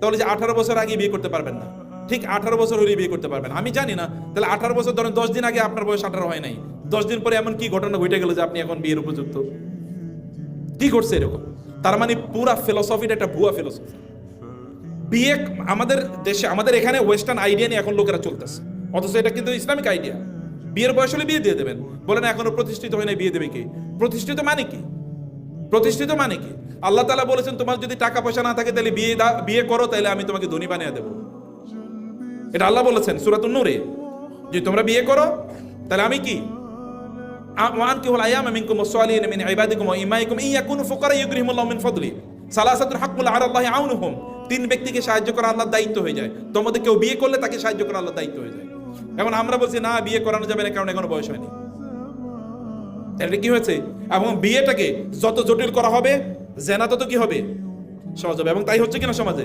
তাহলে যে আঠারো বছর আগে বিয়ে করতে পারবেন না। ঠিক আঠারো বছর হলে বিয়ে করতে পারবেন। আমি জানি না, তাহলে আঠারো বছর ধরেন দশ দিন আগে আপনার বয়স আঠারো হয় নাই। দশ দিন পরে এমন কি ঘটনা ঘটে গেল যে আপনি এখন বিয়ের উপযুক্ত? কি করছে এরকম? তার মানে পুরা ফিলোসফিটা একটা ভুয়া ফিলোসফি। বিয়ে আমাদের দেশে, আমাদের এখানে ওয়েস্টার্ন আইডিয়া নিয়ে এখন লোকেরা চলতেছে। অথচ এটা কিন্তু ইসলামিক আইডিয়া বিয়ের বয়স হলে বিয়ে দিয়ে দেবেন। বলেন এখনও প্রতিষ্ঠিত হয় না বিয়ে দেবে কি? প্রতিষ্ঠিত মানে কি? প্রতিষ্ঠিত মানে কি? আল্লাহ তালা বলেছেন, তোমার যদি টাকা পয়সা না থাকে, তাহলে বিয়ে বিয়ে করো, তাহলে আমি তোমাকে ধনী বানিয়ে দেবো। এটা আল্লাহ বলেছেন, সুরাতুন নূরে। যদি তোমরা বিয়ে করো, তাহলে আমি কি? ওয়ান কি হল আয়াম মিনকুম ওয়াসসালিহিন মিন ইবাদিকুম ফাদলি সালাসাতুন হাক্কুল আলা আল্লাহি আউনুহুম। তিন ব্যক্তিকে সাহায্য করা আল্লাহর দায়িত্ব হয়ে যায়। তোমাদের কেউ বিয়ে করলে তাকে সাহায্য করা আল্লাহর দায়িত্ব হয়ে যায়। এখন আমরা বলছি, না, বিয়ে করানো যাবে না, কারণ এখনও বয়স হয়নি। এটা কি হয়েছে? এবং বিয়েটাকে যত জটিল করা হবে জেনা তত কি হবে? সহজ হবে। এবং তাই হচ্ছে কিনা সমাজে?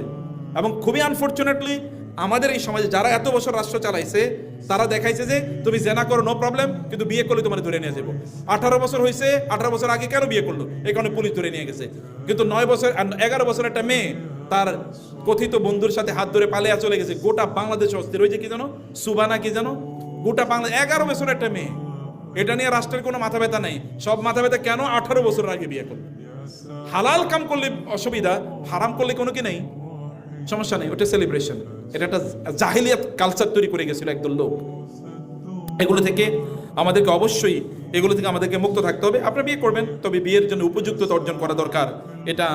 এবং খুবই আনফর্চুনেটলি আমাদের এই সমাজে যারা এত বছর রাষ্ট্র চালাইছে, তারা দেখাইছে যে তুমি জেনা করো নো প্রবলেম কিন্তু বিয়ে করলে তোমার ধরে নিয়ে যাব। আঠারো বছর হয়েছে আঠারো বছর আগে কেন বিয়ে করল? এই কারণে পুলিশ ধরে নিয়ে গেছে। কিন্তু নয় বছর এগারো বছর একটা মেয়ে, তার কথিত বন্ধুর সাথে হাত ধরে পালিয়ে চলে গেছে। গোটা বাংলাদেশ অস্থির। হয়েছে কি জানো? সুবানা কি জানো? গোটা বাংলা, এগারো বছর একটা মেয়ে। এটা নিয়ে রাষ্ট্রের কোনো মাথা ব্যথা নেই। সব মাথা ব্যথা কেন আঠারো বছর আগে বিয়ে করল? হালাল কাম করলে অসুবিধা, হারাম করলে কোনো কি নেই? সমস্যা নেই, ওটা সেলিব্রেশন এটা একটা জাহিলিয়াত কালচার তৈরি করে গেছিল একদল লোক। এগুলো থেকে আমাদেরকে অবশ্যই, এগুলো থেকে আমাদেরকে মুক্ত থাকতে হবে। আপনারা বিয়ে করবেন, তবে বিয়ের জন্য উপযুক্ত অর্জন করা দরকার। এটা